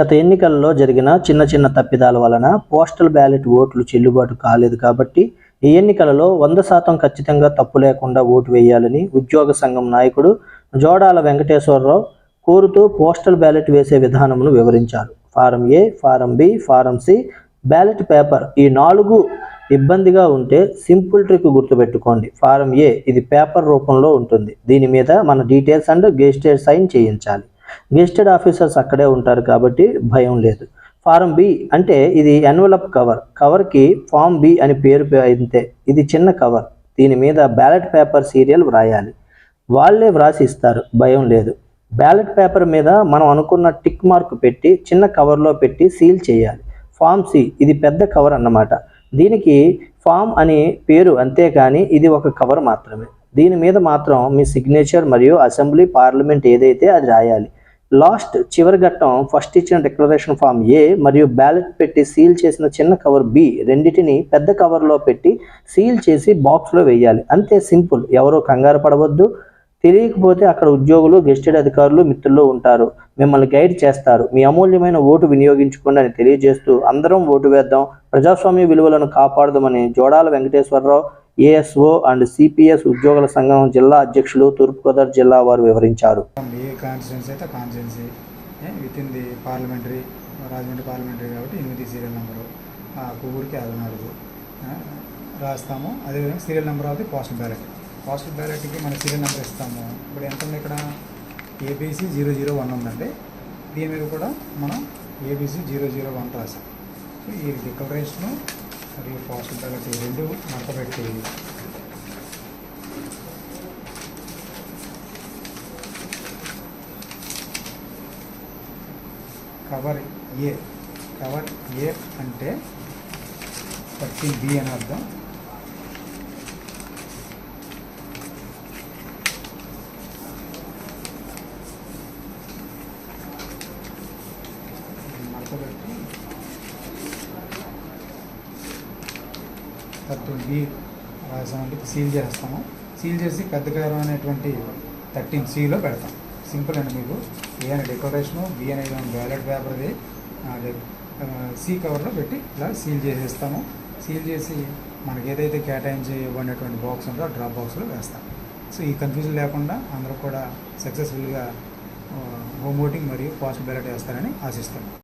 గత ఎన్నికల్లో జరిగిన చిన్న చిన్న తప్పిదాల వలన పోస్టల్ బ్యాలెట్ ఓట్లు చెల్లుబాటు కాలేదు కాబట్టి ఈ ఎన్నికలలో వంద శాతం ఖచ్చితంగా తప్పు లేకుండా ఓటు వేయాలని ఉద్యోగ సంఘం నాయకుడు జోడాల వెంకటేశ్వరరావు కోరుతూ పోస్టల్ బ్యాలెట్ వేసే విధానమును వివరించారు. Form A form B form C ballot paper ఈ నాలుగు ఇబ్బందిగా ఉంటే సింపుల్ ట్రిక్ గుర్తుపెట్టుకోండి. ఫారం ఏ ఇది పేపర్ రూపంలో ఉంటుంది. దీని మీద మన డీటెయిల్స్ అండ్ గెస్టెడ్ సైన్ చేయించాలి. గెస్టెడ్ ఆఫీసర్స్ అక్కడే ఉంటారు కాబట్టి భయం లేదు. ఫారం బి అంటే ఇది ఎన్వలప్ కవర్ కవర్కి ఫామ్ బి అని పేరు అయితే ఇది చిన్న కవర్ దీని మీద బ్యాలెట్ పేపర్ సీరియల్ వ్రాయాలి. వాళ్ళే వ్రాసి ఇస్తారు. భయం లేదు. బ్యాలెట్ పేపర్ మీద మనం అనుకున్న టిక్ మార్క్ పెట్టి చిన్న కవర్లో పెట్టి సీల్ చేయాలి. ఫామ్ సి ఇది పెద్ద కవర్ అన్నమాట. దీనికి ఫామ్ అని పేరు అంతేకాని ఇది ఒక కవర్ మాత్రమే. దీని మీద మాత్రం మీ సిగ్నేచర్ మరియు అసెంబ్లీ పార్లమెంట్ ఏదైతే అది రాయాలి. లాస్ట్ చివరి ఘట్టం ఫస్ట్ ఇచ్చిన డిక్లరేషన్ ఫామ్ ఏ మరియు బ్యాలెట్ పెట్టి సీల్ చేసిన చిన్న కవర్ బి రెండింటిని పెద్ద కవర్లో పెట్టి సీల్ చేసి బాక్స్లో వేయాలి. అంతే సింపుల్. ఎవరో కంగారు పడవద్దు. తెలియకపోతే అక్కడ ఉద్యోగులు గెస్టెడ్ అధికారులు మిత్రులు ఉంటారు. మిమ్మల్ని గైడ్ చేస్తారు. మీ అమూల్యమైన ఓటు వినియోగించుకోండి అని తెలియజేస్తూ అందరం ఓటు వేద్దాం. ప్రజాస్వామ్య విలువలను కాపాడదామని Jodala Venkateswararao ASO and CPS ఉద్యోగుల సంఘం జిల్లా అధ్యక్షులు తూర్పుగోదావరి జిల్లా వారు వివరించారు. ఏ కాన్స్టిట్యున్సీ అయితే constituency within the parliamentary Rajahmundry parliamentary కాబట్టి ఎనిమిది సీరియల్ నెంబరు ఆ అది నాలుగు రాస్తాము. అదేవిధంగా సీరియల్ నెంబర్ అవుతుంది పోస్టల్ బ్యాలెట్ పోస్టల్ బ్యాలెట్కి మన సీరియల్ నెంబర్ ఇస్తాము. ఇప్పుడు ఎంత ఉంది ఇక్కడ? ఏబీసీ జీరో జీరో వన్ ఉందండి దీని మీద కూడా మనం ఏబీసీ జీరో జీరో వన్ రాసాం. సో ఈ డిక్లరేషను మరియు పోస్టల్ రెండు మడతపెట్టి కవర్ ఏ కవర్ ఏ అంటే థర్టీన్ బి అని అర్థం. మడతపెట్టి థర్టీన్ బి రాసామంటే సీల్ చేస్తాము సీల్ చేసి పెద్దకారం అనేటువంటి థర్టీన్ సిలో పెడతాం. సింపుల్ అండి మీకు. ఏ అనే డెకరేషను బి అనేది బ్యాలెట్ పేపర్ది సి కవర్లో పెట్టి ఇలా సీల్ చేసేస్తాము. సీల్ చేసి మనకి ఏదైతే కేటాయించి ఇవ్వనటువంటి బాక్స్ ఉందో ఆ డ్రాప్ బాక్స్లో వేస్తాం. సో ఈ కన్ఫ్యూజన్ లేకుండా అందరూ కూడా సక్సెస్ఫుల్గా హోమ్ ఓటింగ్ మరియు పోస్ట్ బ్యాలెట్ వేస్తారని ఆశిస్తాను